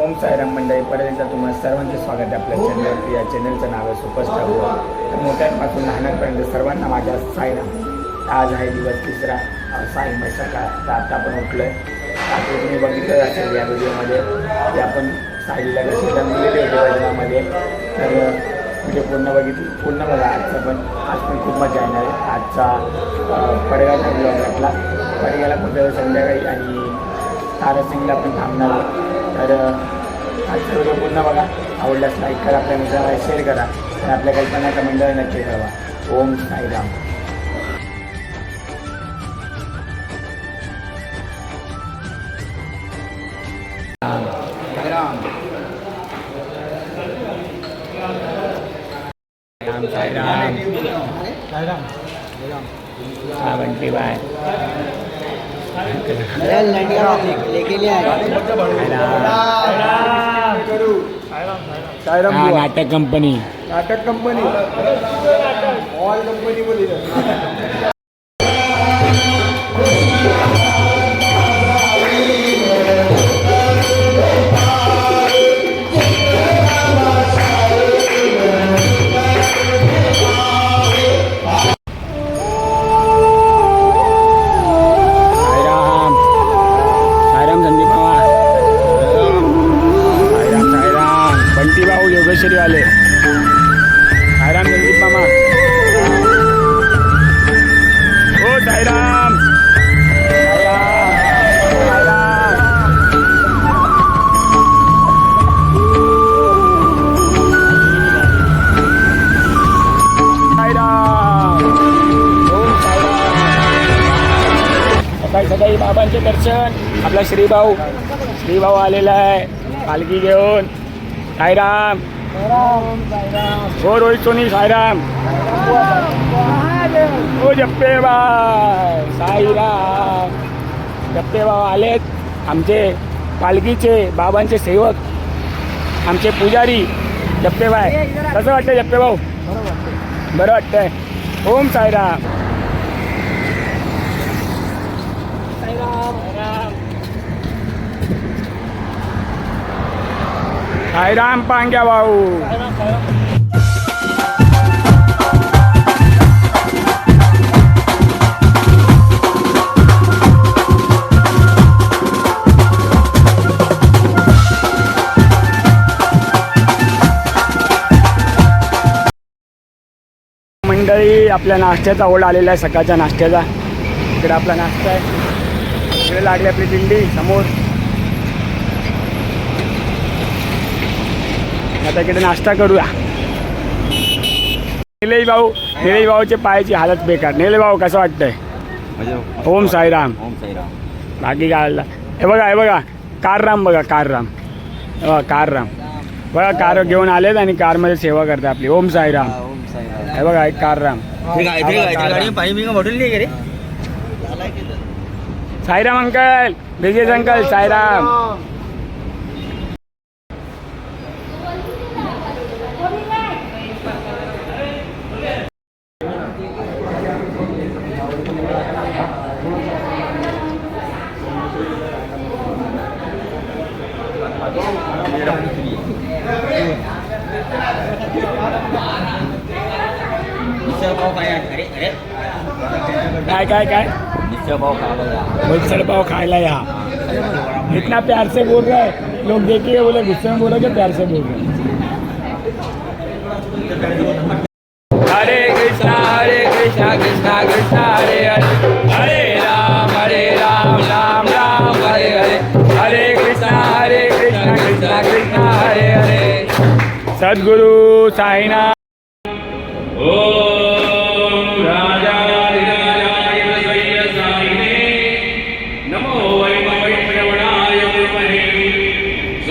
ओम साईराम मंडळी पर्यंत तुम्हाला सर्वांचे स्वागत आहे आपल्या चॅनलवरती या चॅनलचं नाव आहे सुपरस्टार वर्ल्ड. तर मोठ्यांपासून लहानांपर्यंत सर्वांना माझ्या साईराम. आज आहे दिवस तिसरा. साई सकाळ तर आता आपण उठलो आहे आता तुम्ही बघितलं असेल या व्हिडिओमध्ये की आपण साईला कशी जमलेली होती वजनामध्ये. तर व्हिडिओ पूर्ण बघितली. पूर्ण बघा आजचा पण. आज पण खूप मजा येणार आहे. आजचा अ, पडगावचा ब्लॉग घातला. पडग्याला कुठं संध्याकाळी आणि तारासिंगला पण थांबणार तर आजचा व्हिडिओ पूर्ण बघा. आवडल्यास लाईक करा आपल्या मित्राला शेअर करा. आणि आपल्या कल्पना कमेंटवर नक्की कळवा ओम साईराम. राम साईराम हा नाटक कंपनी नाटक कंपनी ऑल कंपनी दर्शन आपला श्रीभाऊ. श्रीभाऊ आलेला आहे. पालखी घेऊन. साईराम. हो रोहित सोनी साईराम. हो जप्पे बाय साईराम. जप्पे बाबा आलेत. आमचे पालखीचे बाबांचे सेवक आमचे पुजारी जप्पे बाय कसं वाटतं जप्पे भाऊ बरं वाटतंय. ओम साईराम. साईराम पांग्या भाऊ। मंडळी आपल्या नाश्त्याचा ओढ आलेला आहे सकाळच्या नाश्त्याचा. इकडे आपला नाश्ता आहे. इकडे लागली आपली दिंडी समोर. आता इकडे नाश्ता करूया. निलेश भाऊ निलेश भाऊचे पायाची हालत बेकार. निलेश भाऊ कसं वाटतंय? ओम साईराम. ओम साईराम. बाकी काय? हे बघा हे बघा. कारराम बघा कारराम. बघा कारराम. बघा कार घेऊन आलेत आणि कारमध्ये सेवा करते आपली. ओम साईराम. ओम साईराम. हे बघा एक कारराम. ठीक आहे ठीक आहे गाडी पाणी मी का बॉटल नाही रे साईराम अंकल ब्रिजेश अंकल साईराम मिसळ पाव काय आहे? अरे अरे काय काय काय मिसळ पाव खायला या. मिक्सर पाव खायला या. इतना प्यार से बोल रहा है. लोग देखिए बोले गुस्से में बोलोगे प्यार से बोल रहे हैं. हरे कृष्णा हरे कृष्णा कृष्णा कृष्णा हरे हरे. हरे राम हरे राम राम राम हरे हरे. हरे कृष्णा हरे कृष्णा कृष्णा कृष्णा हरे हरे. सद्गुरु साईनाथ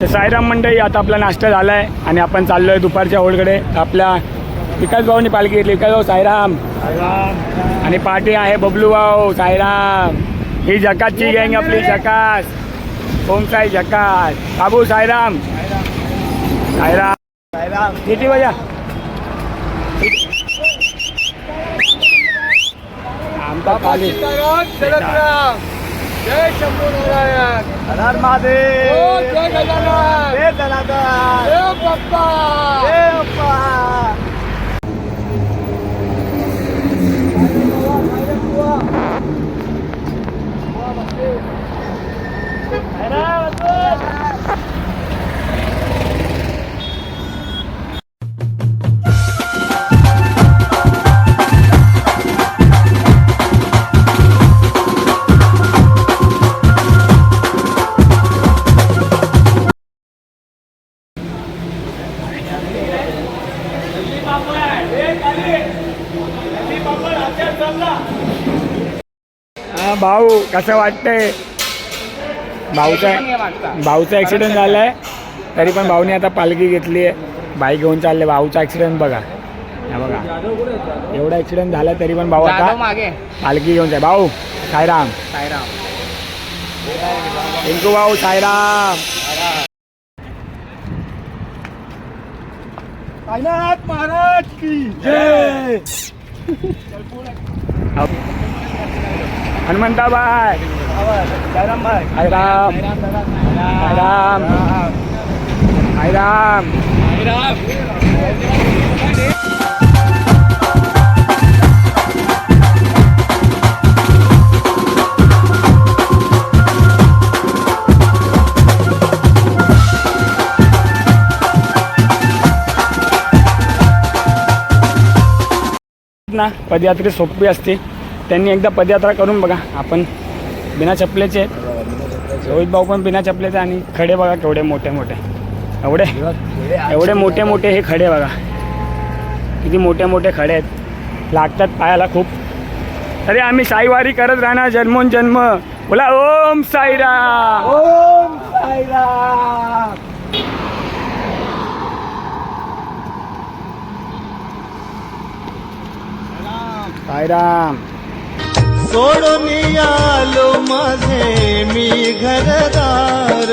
साईराम मंडळी आता आपला नाश्ता झाला आहे आणि आपण चाललो आहे दुपारच्या होळकडे आपल्या विकास भाऊनी पालखी घेतली. विकास भाऊ साईराम. आणि पाठी आहे बबलू भाऊ साईराम. ही जकातची गँग आपली जकास ओम साई जकास बाबू साईराम. साईराम. साईराम. किती बजा आमचा जय शंभू नारायण हर महादेव हो, जय गजानन. जय जनार्दन. देव बाप्पा जय बाप्पा. हा, कसं वाटतंय? भाऊचा भाऊचा ॲक्सिडेंट झालाय. तरी पण भाऊने आता पालखी घेतली आहे. बाईक घेऊन चालले. भाऊचा ॲक्सिडेंट बघा. हा बघा. एवढा ॲक्सिडेंट झाला तरी पण भाऊ आता मागे. पालखी घेऊन जाय भाऊ साईराम. साईराम. टिंकू भाऊ साईराम. साईनाथ महाराज की जय. हनुमंताबाई साईराम भाई राम साईराम राम ना पदयात्रा सोपी असते. त्यांनी एकदा पदयात्रा करून बघा. आपण बिना चपलेचे आहेत. रोहित भाऊ पण बिना चपलेचे आणि खडे बघा केवढे मोठे मोठे. एवढे एवढे मोठे मोठे हे खडे बघा. किती मोठे मोठे खडे आहेत. लागतात पायाला खूप. तरी आम्ही साईवारी करत राहणार. जन्मोन जन्म. बोला ओम साईराम. ओम साईराम. साईराम. सोडून आलो माझे मी घरदार.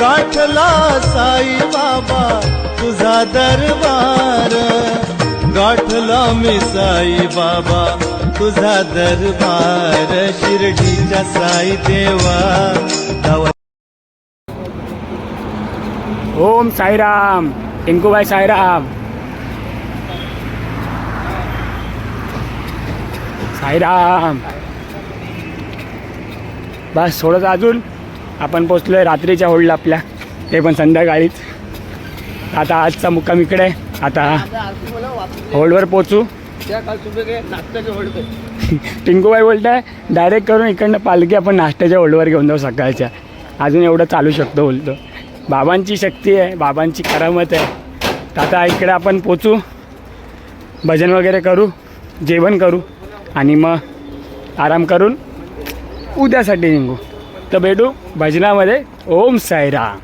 गाठला साई बाबा तुझा दरबार. गाठला मी साई बाबा तुझा दरबार. शिर्डीच्या साई देवा. ओम साईराम टिंकूबाई साईराम. साईराम. बस थोडंसं अजून आपण पोचलो आहे रात्रीच्या होळीला आपल्या. ते पण संध्याकाळीच. आता आजचा मुक्काम इकडे. आहे. आता होल्डवर पोचू. टिंकूबाई बोलत आहे डायरेक्ट करून इकडनं पालखी आपण नाश्त्याच्या होल्डवर घेऊन जाऊ सकाळच्या. अजून एवढं चालू शकतो बोलतो. बाबांची शक्ती आहे बाबांची करामत आहे. आता इकडे आपण पोचू. भजन वगैरे करू जेवण करू. आणि मग आराम करून उद्यासाठी निघू. तर भेटू भजनामध्ये. ओम साईराम.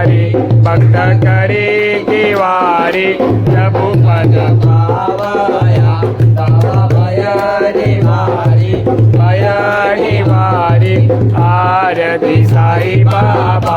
वारे भक्त करे केवारे प्रभु पद पावया तव भयारी मारी भयारी मारी आरती साई बाबा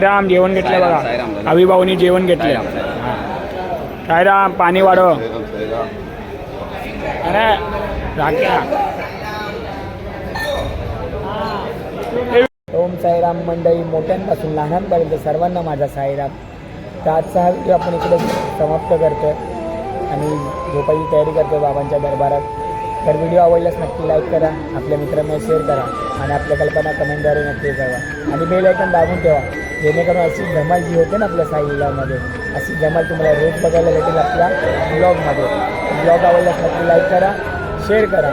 साईराम जेवण घेतलं बघा. अभिभाऊनी जेवण घेतलं. साईराम पाणी वाढव. अरे राख्या. ओम साईराम मंडळी मोठ्यांपासून लहानांपर्यंत सर्वांना माझा साईराम. तर आजचा हा व्हिडिओ आपण इकडे समाप्त करतो आणि झोपायची तयारी करतो बाबांच्या दरबारात. तर व्हिडिओ आवडल्यास नक्की लाईक करा आपल्या मित्रांना शेअर करा आणि आपल्या कल्पना कमेंटद्वारे नक्की कळवा. आणि बेल आयकन दाबून ठेवा. जेणेकरून अशी धमाल जी होते ना आपल्या साईलामध्ये अशी धमाल तुम्हाला रोज बघायला भेटेल आपल्या ब्लॉगमध्ये. ब्लॉग आवडल्यास नक्की लाईक करा शेअर करा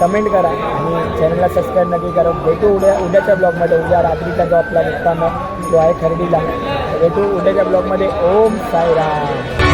कमेंट करा आणि चॅनलला सबस्क्राईब नक्की करा. भेटू उद्या उद्याच्या ब्लॉगमध्ये. उद्या रात्रीचा जो आपला मुक्काम आहे तो आहे खरेदीला भेटू उद्याच्या ब्लॉगमध्ये. ओम साईराम.